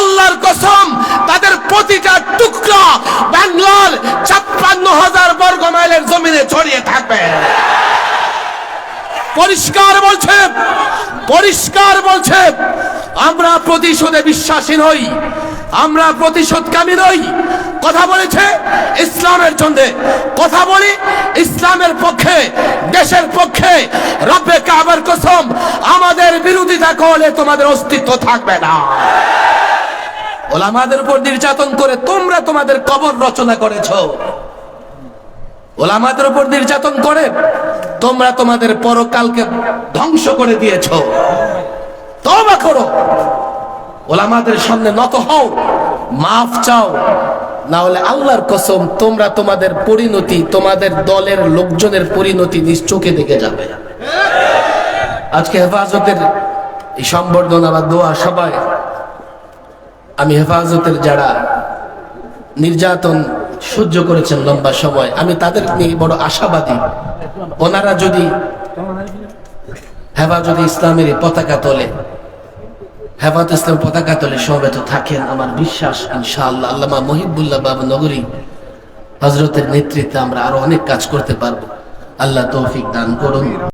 আল্লাহর কসম, তাদের প্রতিটা টুকরা বাংলার ছাপ্পান্ন হাজার বর্গ মাইলের জমিনে ছড়িয়ে থাকবে। পরিষ্কার বলছে পরিষ্কার বলছে, আমরা প্রতিশোধে বিশ্বাসী নই, আমরা প্রতিশোধকামী নই। কথা বলেছে ইসলামের জন্য কথা বলি ইসলামের পক্ষে, দেশের পক্ষে। রব্বে কাবার কসম, আমাদের বিরোধিতা করলে তোমাদের অস্তিত্ব থাকবে না। ওলামাদের উপর নির্যাতন করে তোমরা তোমাদের কবর রচনা করেছ। ওলামাদের উপর নির্যাতন করে তোমরা তোমাদের পরকালকে ধ্বংস করে দিয়েছ। তবা করো। ওলামাদের সামনে নত হও, মাফ চাও না হলে আল্লাহর কসম তোমরা তোমাদের পরিণতি, তোমাদের দলের লোকজনের পরিণতি নিজ চোখে দেখে যাবে। আজকে হেফাজতের এই সম্বর্ধনা বা দোয়া সবাই আমি হেফাজতের যারা নির্যাতন সহ্য করেছেন লম্বা সময়, আমি তাদের নিয়ে বড় আশাবাদী। ওনারা যদি হেফাজত ইসলামের পতাকা তোলে, হেফাজত ইসলাম পতাকা তোলে সমবেত থাকেন আমার বিশ্বাস, ইনশাআল্লাহ। আল্লামা মহিবুল্লাহ বাবু নগরী হজরতের নেতৃত্বে আমরা আরও অনেক কাজ করতে পারব। আল্লাহ তৌফিক দান করুন।